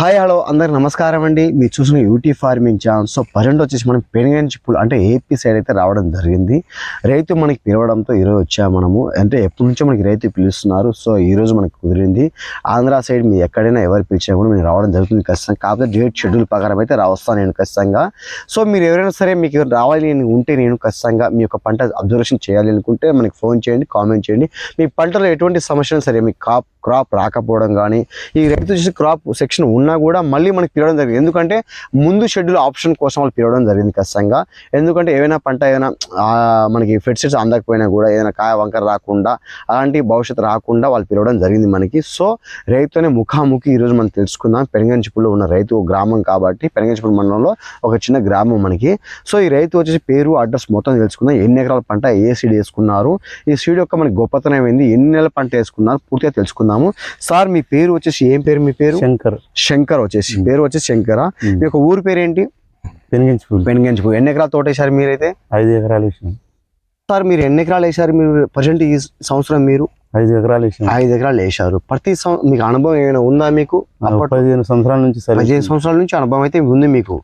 Hi hello అందరికి నమస్కారం అండి. మీరు చూసిన యూటీ ఫార్మింగ్ ఛాన్స్ సో ప్రజెంట్ వచ్చేసి మనం పెనుగంచిపులు అంటే ఏపీ సైడ్ అయితే రావడం జరిగింది. రైతు మనకి పిలవడంతో ఈరోజు వచ్చాము మనము. అంటే ఎప్పటి నుంచో మనకి రైతు పిలుస్తున్నారు. సో ఈరోజు మనకి కుదిరింది. ఆంధ్ర సైడ్ మీరు ఎక్కడైనా ఎవరు పిలిచినా కూడా మీరు రావడం జరుగుతుంది ఖచ్చితంగా. కాకపోతే డేట్ షెడ్యూల్ ప్రకారం అయితే రావస్తాను నేను ఖచ్చితంగా. సో మీరు ఎవరైనా సరే మీకు రావాలి నేను ఉంటే నేను ఖచ్చితంగా మీ యొక్క పంట అబ్జర్వేషన్ చేయాలి అనుకుంటే మనకి ఫోన్ చేయండి కామెంట్ చేయండి. మీ పంటలో ఎటువంటి సమస్యలు సరే మీకు కాప్ క్రాప్ రాకపోవడం కానీ ఈ రైతు వచ్చేసి క్రాప్ సెక్షన్ ఉన్నా కూడా మళ్ళీ మనకి పిలవడం జరిగింది. ఎందుకంటే ముందు షెడ్యూల్ ఆప్షన్ కోసం వాళ్ళు పిలవడం జరిగింది ఖచ్చితంగా. ఎందుకంటే ఏమైనా పంట ఏదైనా మనకి ఫెడ్సెట్స్ అందకపోయినా కూడా ఏదైనా కాయ వంకర రాకుండా అలాంటి భవిష్యత్తు రాకుండా వాళ్ళు పిలవడం జరిగింది మనకి. సో రైతునే ముఖాముఖి ఈరోజు మనం తెలుసుకుందాం. పెనగంచిపూడిలో ఉన్న రైతు గ్రామం కాబట్టి పెనగంచిపూడి మండలంలో ఒక చిన్న గ్రామం మనకి. సో ఈ రైతు వచ్చేసి పేరు అడ్రస్ మొత్తం తెలుసుకుందాం. ఎన్ని ఎకరాల పంట ఏ సీడ్ వేసుకున్నారు? ఈ సీడ్ యొక్క మనకి గొప్పతనం ఏంది? ఎన్ని నెలల పంట వేసుకున్నారు? పూర్తిగా తెలుసుకుందాం. తెలుసుకుందాము సార్ మీ పేరు వచ్చేసి ఏం పేరు మీ పేరు? శంకర్. శంకర్ వచ్చేసి. పేరు వచ్చేసి శంకర. మీ యొక్క ఊరు పేరు ఏంటి పెనిగించుకుంది పెనుగంచిపు ఎన్ని ఎకరాలు తోట వేశారు మీరైతే? ఐదు ఎకరాలు వేసాం సార్ మీరు ఎన్ని ఎకరాలు వేశారు? మీరు ప్రజెంట్ ఈ సంవత్సరం మీరు? ఐదు ఎకరాలు వేసాం ఐదు ఎకరాలు వేశారు. ప్రతి మీకు అనుభవం ఏమైనా ఉందా మీకు? పదిహేను సంవత్సరాల నుంచి సరే పదిహేను సంవత్సరాల నుంచి అనుభవం అయితే ఉంది మీకు.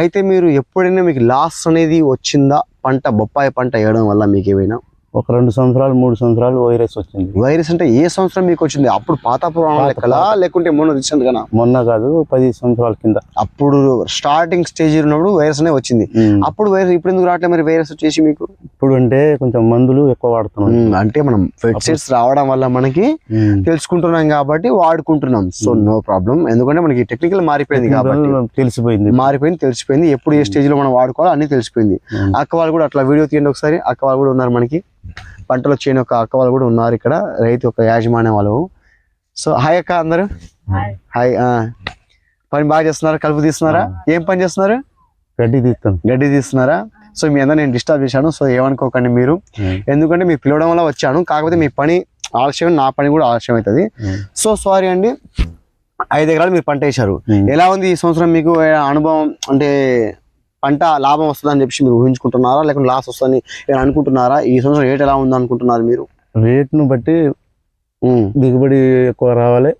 అయితే మీరు ఎప్పుడైనా మీకు లాస్ అనేది వచ్చిందా? పంట బొప్పాయి పంట వేయడం వల్ల మీకు ఏమైనా? ఒక రెండు సంవత్సరాలు మూడు సంవత్సరాలు వైరస్ వచ్చింది. వైరస్ అంటే ఏ సంవత్సరం మీకు వచ్చింది? అప్పుడు పాత పురాణం లెక్కలా? లేకుంటే మొన్న రీసెంట్ గానా మొన్న కాదు పది సంవత్సరాల కింద. అప్పుడు స్టార్టింగ్ స్టేజ్ ఉన్నప్పుడు వైరస్ అనే వచ్చింది. అప్పుడు వైరస్ ఇప్పుడు ఎందుకు రావట్లేదు మరి వైరస్ వచ్చేసి మీకు? ఇప్పుడు అంటే కొంచెం మందులు ఎక్కువ వాడుతున్నాం. అంటే మనం ఫెడ్సెట్స్ రావడం వల్ల మనకి. తెలుసుకుంటున్నాం కాబట్టి వాడుకుంటున్నాం. సో నో ప్రాబ్లం ఎందుకంటే మనకి టెక్నికల్ మారిపోయింది కాబట్టి. తెలిసిపోయింది. మారిపోయింది తెలిసిపోయింది. ఎప్పుడు ఏ స్టేజ్లో మనం వాడుకోవాలో అన్ని తెలిసిపోయింది. అక్క వాళ్ళు కూడా అట్లా వీడియో తీయండి ఒకసారి. అక్క వాళ్ళు కూడా ఉన్నారు మనకి. పంటలు చేయని ఒక అక్క వాళ్ళు కూడా ఉన్నారు ఇక్కడ రైతు ఒక యాజమాన్యం వాళ్ళు. సో హాయ్ అక్క అందరు. హాయ్. ఆ. పని బాగా చేస్తున్నారా? కలుపు తీస్తున్నారా? ఏం పని చేస్తున్నారు? గడ్డి తీస్తాను గడ్డి తీస్తున్నారా? సో మీ అందరూ నేను డిస్టర్బ్ చేశాను సో ఏమనుకోకండి మీరు. ఎందుకంటే మీరు పిలవడం వల్ల వచ్చాను కాకపోతే మీ పని ఆలస్యం నా పని కూడా ఆలస్యం అవుతుంది. సో సారీ అండి. ఐదు ఎకరాలు మీరు పంట వేశారు. ఎలా ఉంది ఈ సంవత్సరం మీకు అనుభవం? అంటే పంట లాభం వస్తుందని చెప్పి మీరు ఊహించుకుంటున్నారా? లేకుంటే లాస్ వస్తుందని అనుకుంటున్నారా? ఈ సంవత్సరం రేట్ ఎలా ఉంది అనుకుంటున్నారు మీరు? రేటును బట్టి దిగుబడి ఎక్కువ రావాలి.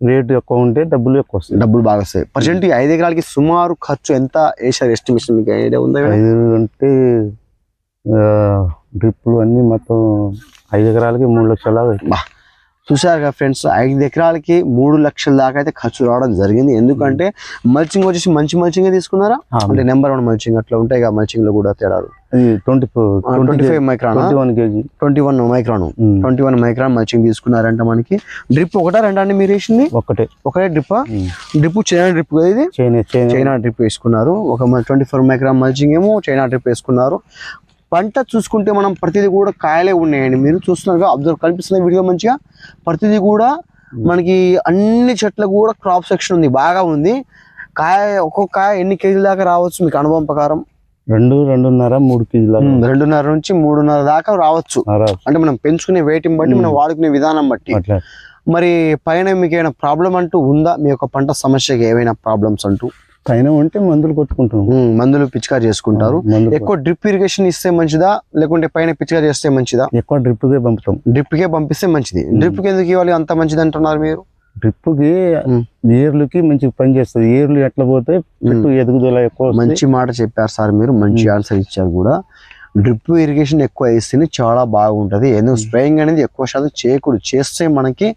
రేటు ఎక్కువ ఉంటే డబ్బులు ఎక్కువ వస్తాయి. డబ్బులు బాగా వస్తాయి. ప్రజెంట్ ఈ ఐదు ఎకరాలకి సుమారు ఖర్చు ఎంత వేశారు ఎస్టిమేషన్? మీకు ఐడియా ఉందా ఐదు అంటే డ్రిప్లు అన్ని మొత్తం ఐదు ఎకరాలకి మూడు లక్షల దాకా అవుతాయి. చూసారు కదా ఫ్రెండ్స్ ఐదు ఎకరాలకి మూడు లక్షల దాకా అయితే ఖర్చు రావడం జరిగింది. ఎందుకంటే మల్చింగ్ వచ్చేసి మంచి మల్చింగ్ తీసుకున్నారా? అంటే నెంబర్ వన్ మల్చింగ్ అట్లా ఉంటాయి కదా మల్చింగ్లో కూడా తేడాలు. Twenty twenty five micron? Twenty one KG. Twenty one micron. Twenty one micron mulching తీసుకున్నారంట మనకి. డ్రిప్ ఒకటా రెండా అండి మీరు వేసింది? ఒక్కటే ఒకటే డ్రిప్ డ్రిప్ చైనా డ్రిప్ ఇది? చైనా డ్రిప్ వేసుకున్నారు. ఒక ట్వంటీ ఫోర్ మైక్రాన్ మల్చింగ్ ఏమో చైనా డ్రిప్ వేసుకున్నారు. పంట చూసుకుంటే మనం ప్రతిదీ కూడా కాయలే ఉన్నాయండి. మీరు చూస్తున్నారు అబ్జర్వ్ కనిపిస్తున్న వీడియో మంచిగా ప్రతిదీ కూడా మనకి అన్ని చెట్లకు కూడా క్రాప్ సెక్షన్ ఉంది బాగా ఉంది. కాయ ఒక్కొక్క కాయ ఎన్ని కేజీల దాకా రావచ్చు మీకు అనుభవం ప్రకారం? రెండు రెండున్నర మూడు కేజీల రెండున్నర నుంచి మూడున్నర దాకా రావచ్చు. అంటే మనం పెంచుకునే వెయిట్ని బట్టి మనం వాడుకునే విధానం బట్టి. మరి పైన మీకు ఏమైనా ప్రాబ్లం అంటూ ఉందా? మీ యొక్క పంట సమస్యకి ఏమైనా ప్రాబ్లమ్స్ అంటూ? పైన ఉంటే మందులు కొట్టుకుంటున్నాం. మందులు పిచికారి చేసుకుంటారు. ఎక్కువ డ్రిప్ ఇరిగేషన్ ఇస్తే మంచిదా? లేకుంటే పైన పిచికారి చేస్తే మంచిదా? ఎక్కువ డ్రిప్ కే పంపుతాం. డ్రిప్ కే పంపిస్తే మంచిది. డ్రిప్కి ఎందుకు ఇవ్వాలి? అంత మంచిది అంటున్నారు మీరు. డ్రిప్కి. ఏర్లకి మంచి పని చేస్తుంది ఏర్లు ఎట్లా పోతే చెట్టు ఎదుగుదల ఎక్కువ. మంచి మాట చెప్పారు సార్ మీరు. మంచి ఆన్సర్ ఇచ్చారు కూడా. డ్రిప్ ఇరిగేషన్ ఎక్కువ వేస్తేనే చాలా బాగుంటది. ఎందుకు? స్ప్రేయింగ్ అనేది ఎక్కువ శాతం చేయకూడదు. చేస్తే మనకి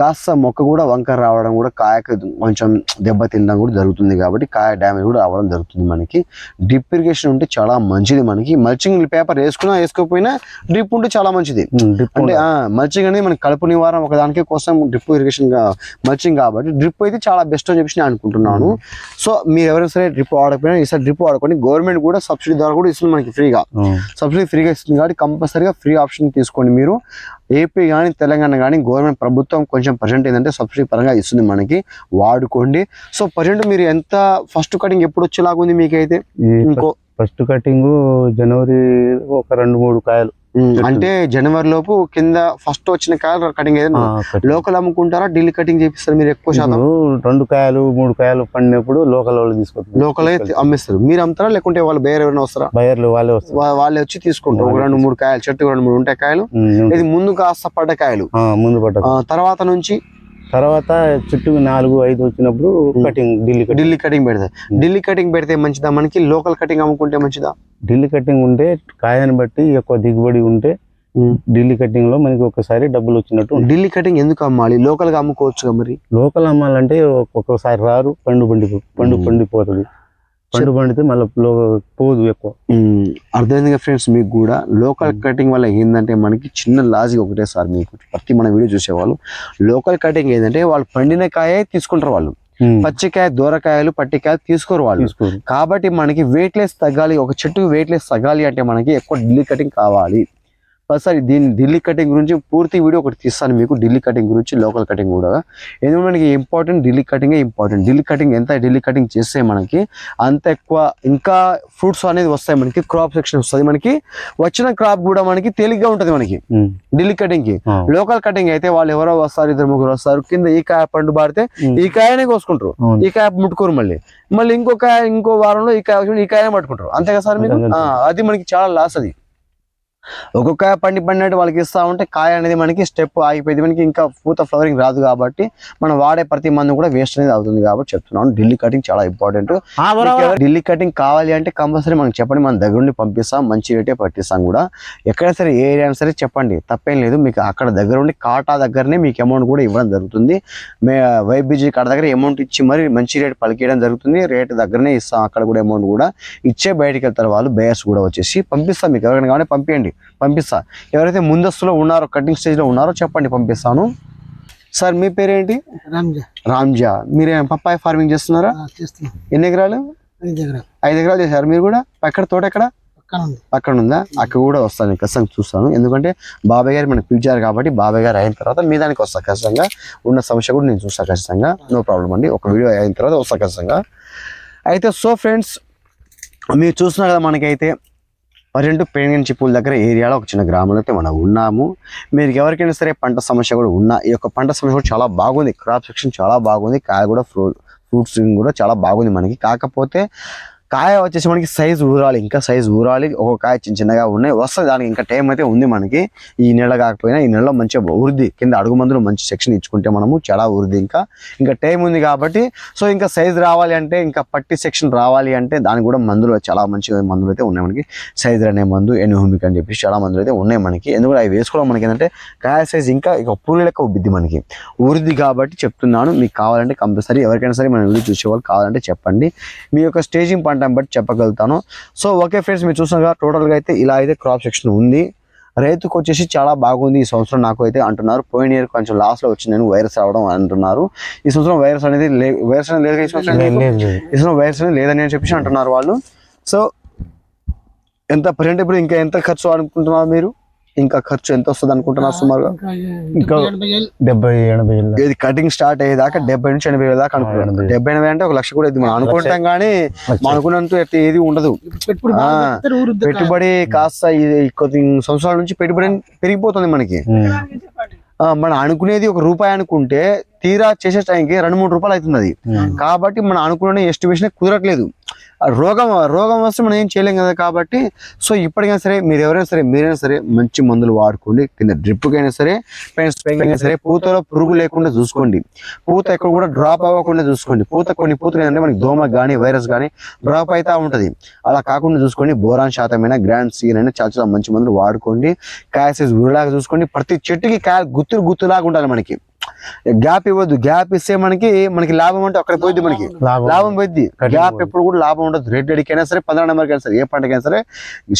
కాస్త మొక్క కూడా వంకర రావడం కూడా కాయకు కొంచెం దెబ్బ తినడం కూడా జరుగుతుంది కాబట్టి కాయ డ్యామేజ్ కూడా అవ్వడం జరుగుతుంది మనకి. డ్రిప్ ఇరిగేషన్ ఉంటే చాలా మంచిది మనకి. మల్చింగ్ పేపర్ వేసుకున్నా వేసుకోకపోయినా డ్రిప్ ఉంటే చాలా మంచిది. అంటే మల్చింగ్ అనేది మనకి కలుపు నివారణ ఒక దానికి కోసం డ్రిప్ ఇరిగేషన్ మల్చింగ్ కాబట్టి డ్రిప్ అయితే చాలా బెస్ట్ అని చెప్పి నేను అనుకుంటున్నాను. సో మీరు ఎవరైనా సరే డ్రిప్ వాడకపోయినా ఈసారి డ్రిప్ వాడుకొని గవర్నమెంట్ కూడా సబ్సిడీ ద్వారా కూడా ఇస్తుంది మనకి ఫ్రీగా. సబ్సిడీ ఫ్రీగా ఇస్తుంది కాబట్టి కంపల్సరీగా ఫ్రీ ఆప్షన్ తీసుకోండి మీరు. ఏపీ కానీ తెలంగాణ కానీ గవర్నమెంట్ ప్రభుత్వం కొంచెం ప్రజెంట్ ఏంటంటే సబ్సిడీ పరంగా ఇస్తుంది మనకి వాడుకోండి. సో ప్రజెంట్ మీరు ఎంత ఫస్ట్ కటింగ్ ఎప్పుడు వచ్చేలాగా ఉంది మీకైతే ఇంకో ఫస్ట్ కటింగ్ జనవరి ఒక రెండు మూడు కాయలు. అంటే జనవరి లోపు కింద ఫస్ట్ వచ్చిన కాయలు కటింగ్ ఏదైనా. లోకల్ అమ్ముకుంటారా? ఢిల్లీ కటింగ్ చేపిస్తారు మీరు ఎక్కువ శాతం? రెండు కాయలు మూడు కాయలు పండినప్పుడు లోకల్ వాళ్ళు తీసుకొస్తారు. లోకల్ అయితే అమ్మిస్తారు. మీరు అమ్ముతారా? లేకుంటే వాళ్ళు వేరే ఎవరైనా వస్తారా? బయర్లు వాళ్ళే వస్తారు. వాళ్ళే వచ్చి తీసుకుంటారు. ఒక రెండు మూడు కాయలు చెట్టు రెండు మూడు ఉంటాయి కాయలు. ఇది ముందు కాస్త పడ్డ కాయలు. ముందు పడ్డ తర్వాత నుంచి తర్వాత చుట్టూ నాలుగు ఐదు వచ్చినప్పుడు కటింగ్ ఢిల్లీ ఢిల్లీ కటింగ్ పెడితే ఢిల్లీ కటింగ్ పెడితే మంచిదా? మనకి లోకల్ కటింగ్ అమ్ముకుంటే మంచిదా? ఢిల్లీ కటింగ్ ఉంటే కాయని బట్టి ఎక్కువ దిగుబడి ఉంటే ఢిల్లీ కటింగ్లో మనకి ఒకసారి డబ్బులు వచ్చినట్టు. ఢిల్లీ కటింగ్ ఎందుకు అమ్మాలి? లోకల్గా అమ్ముకోవచ్చు మరి? లోకల్ అమ్మాలంటే ఒక్కొక్కసారి రారు పండు పండి పండు. పండిపోతుంది. పండు పండితే మళ్ళీ పోదు ఎక్కువ. ఉమ్, అర్థమైందిగా ఫ్రెండ్స్ మీకు కూడా? లోకల్ కటింగ్ వల్ల ఏంటంటే మనకి చిన్న లాజిక్ ఒకటే సార్ మీకు. ప్రతి మన వీడియో చూసేవాళ్ళు. లోకల్ కటింగ్ ఏంటంటే వాళ్ళు పండిన కాయే తీసుకుంటారు వాళ్ళు. పచ్చికాయ దూరకాయలు పట్టికాయలు తీసుకోరు వాళ్ళు. కాబట్టి మనకి వెయిట్ లెస్ తగ్గాలి ఒక చెట్టుకి వెయిట్ లెస్ తగ్గాలి అంటే మనకి ఎక్కువ ఢిల్లీ కటింగ్ కావాలి. ఒకసారి దీని ఢిల్లీ కటింగ్ గురించి పూర్తి వీడియో ఒకటి తీస్తాను మీకు ఢిల్లీ కటింగ్ గురించి లోకల్ కటింగ్ కూడా. ఎందుకంటే మనకి important Delhi cutting important Delhi cutting ఎంత ఢిల్లీ కటింగ్ చేస్తే మనకి అంత ఎక్కువ ఇంకా ఫ్రూట్స్ అనేది వస్తాయి మనకి క్రాప్ సెక్షన్ వస్తుంది మనకి. వచ్చిన క్రాప్ కూడా మనకి తేలిగ్గా ఉంటుంది మనకి. ఢిల్లీ కటింగ్కి. ఆ. లోకల్ కటింగ్ అయితే వాళ్ళు ఎవరో వస్తారు ఇద్దరు ముగ్గురు వస్తారు కింద ఈ కాయ పండు బారితే. ఈ కాయనే కోసుకుంటారు. ఈ కాయ ముట్టుకోరు మళ్ళీ. మళ్ళీ ఇంకో కాయ ఇంకో వారంలో ఈ కాయ ఈ కాయనే పట్టుకుంటారు. అంతే కదా సార్ మీకు అది మనకి చాలా లాస్ అది. ఒక్కొక్క పండి పండినట్టు వాళ్ళకి ఇస్తా ఉంటే కాయ అనేది మనకి స్టెప్ ఆగిపోయింది. మనకి ఇంకా పూత ఫ్లవరింగ్ రాదు కాబట్టి మనం వాడే ప్రతి మందు కూడా వేస్ట్ అనేది అవుతుంది కాబట్టి చెప్తున్నాను. ఢిల్లీ కటింగ్ చాలా ఇంపార్టెంట్. ఢిల్లీ కటింగ్ కావాలి అంటే కంపల్సరీ మనకి చెప్పండి. మన దగ్గర నుండి పంపిస్తాం. మంచి రేటే పట్టిస్తాం కూడా. ఎక్కడ సరే ఏ ఏరియా సరే చెప్పండి. తప్పేం లేదు. మీకు అక్కడ దగ్గర ఉండి కాటా దగ్గరనే మీకు అమౌంట్ కూడా ఇవ్వడం జరుగుతుంది. మే వైబీజీ కాడ దగ్గర అమౌంట్ ఇచ్చి మరి మంచి రేట్ పలికేయడం జరుగుతుంది. రేట్ దగ్గరనే ఇస్తాం. అక్కడ కూడా అమౌంట్ కూడా. ఇచ్చే బయటికి వెళ్తారు వాళ్ళు. బయర్స్ కూడా వచ్చేసి పంపిస్తాం. మీకు ఎవరికైనా కానీ పంపించండి పంపిస్తా. ఎవరైతే ముందస్తులో ఉన్నారో కటింగ్ స్టేజ్లో ఉన్నారో చెప్పండి పంపిస్తాను. సార్ మీ పేరేంటి? రామ్జా. రామ్జా. మీరు పప్పాయ ఫార్మింగ్ చేస్తున్నారా? చేస్తున్నాం. ఎన్ని ఎకరాలు? ఐదు దగ్గర ఐదు ఎకరాలు చేశారు. మీరు కూడా? అక్కడ తోట ఎక్కడ? పక్కన ఉంది అక్కడ ఉందా అక్కడ కూడా వస్తాను. ఖచ్చితంగా చూస్తాను. ఎందుకంటే బాబాయ్ గారు మనకు పిలిచారు కాబట్టి బాబాయ్ గారు అయిన తర్వాత మీ దానికి వస్తా. ఖచ్చితంగా ఉన్న సమస్య కూడా నేను చూస్తాను ఖచ్చితంగా. నో ప్రాబ్లం అండి. ఒక వీడియో అయిన తర్వాత వస్తా ఖచ్చితంగా. అయితే సో ఫ్రెండ్స్ మీరు చూస్తున్నారు కదా మనకైతే రెండు పెనుగని చిప్పుల దగ్గర ఏరియాలో ఒక చిన్న గ్రామంలో అయితే మనం ఉన్నాము. మీరు ఎవరికైనా సరే పంట సమస్య కూడా ఉన్నా ఈ యొక్క పంట సమస్య కూడా చాలా బాగుంది. క్రాప్ సెక్షన్ చాలా బాగుంది. కాయ కూడా ఫ్రూ ఫ్రూట్స్ కూడా చాలా బాగుంది మనకి. కాకపోతే కాయ వచ్చేసి మనకి సైజ్ ఊరాలి ఇంకా సైజ్ ఊరాలి. ఒక కాయ చిన్న చిన్నగా ఉన్నాయి. వస్తుంది. దానికి ఇంకా టైం అయితే ఉంది మనకి. ఈ నెల కాకపోయినా ఈ నెలలో మంచిగా వృద్ధి. కింద అడుగు మందులు మంచి సెక్షన్ ఇచ్చుకుంటే మనము చాలా వృద్ధి ఇంకా. ఇంకా టైం ఉంది కాబట్టి సో ఇంకా సైజ్ రావాలి అంటే ఇంకా పట్టి సెక్షన్ రావాలి అంటే దానికి కూడా మందులు చాలా మంచి మందులు అయితే ఉన్నాయి మనకి. సైజ్ అనే మందు ఎన్హూమిక్ అని చెప్పి చాలా మందులు అయితే ఉన్నాయి మనకి. ఎందుకంటే అవి వేసుకోవడం మనకి ఏంటంటే కాయ సైజ్ ఇంకా ఇక పూల లెక్క ఉబ్బిద్ది మనకి. వృద్ధి కాబట్టి చెప్తున్నాను. మీకు కావాలంటే కంపల్సరీ ఎవరికైనా సరే మన వీడియో చూసేవాళ్ళు కావాలంటే చెప్పండి. మీ యొక్క స్టేజింగ్ పంట బట్టి చెప్పగలుగుతాను. సో ఓకే ఫ్రెండ్స్ మీరు చూసినాగా టోటల్గా అయితే ఇలా అయితే క్రాప్ సెక్షన్ ఉంది. రైతుకు వచ్చేసి చాలా బాగుంది ఈ సంవత్సరం నాకు అయితే అంటున్నారు. పోయిన ఇయర్ కొంచెం లాస్లో వచ్చిందని వైరస్ రావడం అంటున్నారు. ఈ సంవత్సరం వైరస్ అనేది వైరస్ అనేది లేదు ఈ సంవత్సరం వైరస్ అనేది లేదని అని చెప్పేసి అంటున్నారు వాళ్ళు. సో ఎంత ప్రజెంట్ ఇప్పుడు ఇంకా ఎంత ఖర్చు అనుకుంటున్నారు మీరు? ఇంకా ఖర్చు ఎంత వస్తుంది అనుకుంటున్నారు సుమారుగా? ఇంకా డెబ్బై ఎనభై. ఇది కటింగ్ స్టార్ట్ అయ్యేదాకా డెబ్బై నుంచి ఎనభై వేల దాకా అనుకుంటున్నాం ఎనభై. డెబ్బై ఎనభై అంటే ఒక లక్ష కూడా ఇది మనం అనుకుంటాం కానీ మనం అనుకున్నంత ఏది ఉండదు. పెట్టుబడి కాస్త ఇది కొద్ది సంవత్సరాల నుంచి పెట్టుబడి పెరిగిపోతుంది మనకి. మనం అనుకునేది ఒక రూపాయి అనుకుంటే తీరా చేసే టైంకి రెండు మూడు రూపాయలు అవుతుంది అది. కాబట్టి మనం అనుకునే ఎస్టిమేషన్ కుదరట్లేదు. రోగం రోగం వస్తే మనం ఏం చేయలేం కదా కాబట్టి సో ఇప్పటికైనా సరే మీరు ఎవరైనా సరే మీరైనా సరే మంచి మందులు వాడుకోండి. కింద డ్రిప్కైనా సరే పైన అయినా సరే పూతలో పురుగు లేకుండా చూసుకోండి. పూత ఎక్కడ కూడా డ్రాప్ అవ్వకుండా చూసుకోండి. పూత కొన్ని పూతలు ఏంటంటే మనకి దోమ కానీ వైరస్ కానీ డ్రాప్ అవుతా ఉంటుంది. అలా కాకుండా చూసుకోండి. బోరాన్ శాతమైన గ్రాండ్ సీన్ అయినా చాలా చాలా మంచి మందులు వాడుకోండి. కాయ సైజ్ ఉరిలాగా చూసుకోండి. ప్రతి చెట్టుకి కాయ గుత్తులు గుత్తులాగా ఉండాలి మనకి. గ్యాప్ ఇవ్వద్దు. గ్యాప్ ఇస్తే మనకి మనకి లాభం అంటే అక్కడ పోయింది మనకి. లాభం. పోయింది గ్యాప్ ఎప్పుడు కూడా లాభం ఉండదు. రెడ్ అయినా సరే పదహారు నెంబర్కి అయినా సరే ఏ పంటకైనా సరే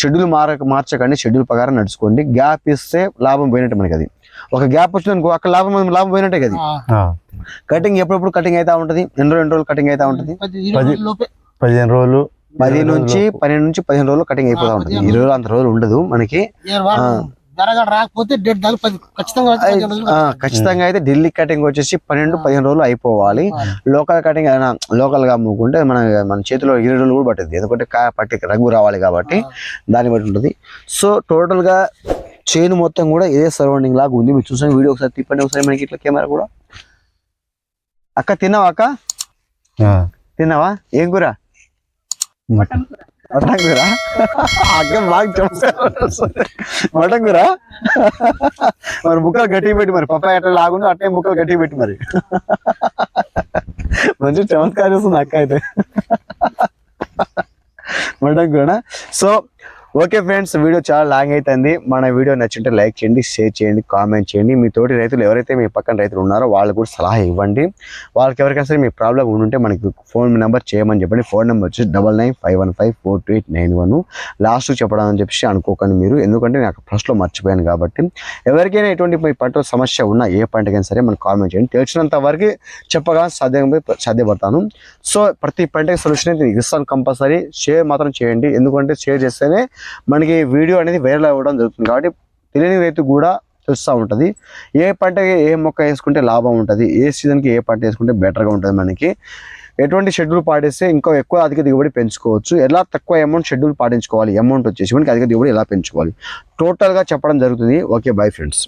షెడ్యూల్ మార మార్చకండి షెడ్యూల్ ప్రకారం నడుచుకోండి. గ్యాప్ ఇస్తే లాభం పోయినట్టు మనకి అది. ఒక గ్యాప్ వచ్చింది అనుకో అక్కడ లాభం లాభం పోయినట్టే కదా కటింగ్ ఎప్పుడప్పుడు కటింగ్ అవుతా ఉంటది? ఎన్ని రోజులు ఎన్ని రోజులు కటింగ్ అవుతా ఉంటది? పదిహేను రోజులు. పది నుంచి. పన్నెండు నుంచి పదిహేను రోజులు కటింగ్ అయిపోతా ఉంటది. ఈ రోజులు. అంత రోజులు ఉండదు మనకి. ఏ వాడు ధరగా రాకపోతే డేట్ దాకా పది ఖచ్చితంగా ఖచ్చితంగా అయితే ఢిల్లీ కటింగ్ వచ్చేసి పన్నెండు పదిహేను రోజులు అయిపోవాలి. లోకల్ కటింగ్ అయినా లోకల్గా అమ్ముకుంటే మన మన చేతిలో ఇరవై రోజులు కూడా పట్టింది ఎందుకంటే కాయ పట్టి రంగు రావాలి కాబట్టి దాన్ని బట్టి ఉంటుంది. సో టోటల్గా చైన్ మొత్తం కూడా ఇదే సరౌండింగ్ లాగా ఉంది. మీరు చూసిన వీడియో ఒకసారి తిప్పండి. ఒకసారి మనకి ఇట్లా కెమెరా కూడా. అక్క తిన్నావా అక్క? తిన్నావా? ఏం కూర? మటన్ కూర అక్క బాగా చెప్తారు మటన్ కూర మరి ముక్కలు గట్టిగా పెట్టి మరి పప్పాయ అట్లా లాగుండు అట్టే ముక్కలు గట్టిగా పెట్టి మరి మంచి చమత్కారం చేస్తుంది అక్క అయితే మటన్ కూర సో ఓకే ఫ్రెండ్స్ వీడియో చాలా లాంగ్ అవుతుంది మన వీడియో నచ్చింటే లైక్ చేయండి షేర్ చేయండి కామెంట్ చేయండి. మీ తోటి రైతులు ఎవరైతే మీ పక్కన రైతులు ఉన్నారో వాళ్ళు కూడా సలహా ఇవ్వండి. వాళ్ళకి ఎవరికైనా సరే మీ ప్రాబ్లం ఉంటే మనకి ఫోన్ నెంబర్ చేయమని చెప్పండి. ఫోన్ నెంబర్ వచ్చి double nine five one five four two eight nine one. Last చెప్పడం అని చెప్పి అనుకోకండి మీరు. ఎందుకంటే నాకు ఫస్ట్లో మర్చిపోయాను కాబట్టి. ఎవరికైనా ఎటువంటి మీ పంట సమస్య ఉన్నా ఏ పంటకైనా సరే మనకు కామెంట్ చేయండి. తెలిసినంత వరకు చెప్పగా సాధ్యం సాధ్యపడతాను సో ప్రతి పంటకి సొల్యూషన్ అయితే ఇస్తాను కంపల్సరీ. షేర్ మాత్రం చేయండి. ఎందుకంటే షేర్ చేస్తేనే మనకి వీడియో అనేది వైరల్ అవ్వడం జరుగుతుంది. కాబట్టి తెలియని రైతు కూడా తెలుస్తూ ఉంటుంది. ఏ పంటకి ఏ మొక్క వేసుకుంటే లాభం ఉంటుంది? ఏ సీజన్కి ఏ పంట వేసుకుంటే బెటర్గా ఉంటుంది మనకి? ఎటువంటి షెడ్యూల్ పాటిస్తే ఇంకా ఎక్కువ అధిక దిగుబడి పెంచుకోవచ్చు. ఎలా తక్కువ అమౌంట్ షెడ్యూల్ పాటించుకోవాలి? అమౌంట్ వచ్చేసి మనకి అధిక దిగుబడి ఎలా పెంచుకోవాలి? టోటల్గా చెప్పడం జరుగుతుంది. Okay bye friends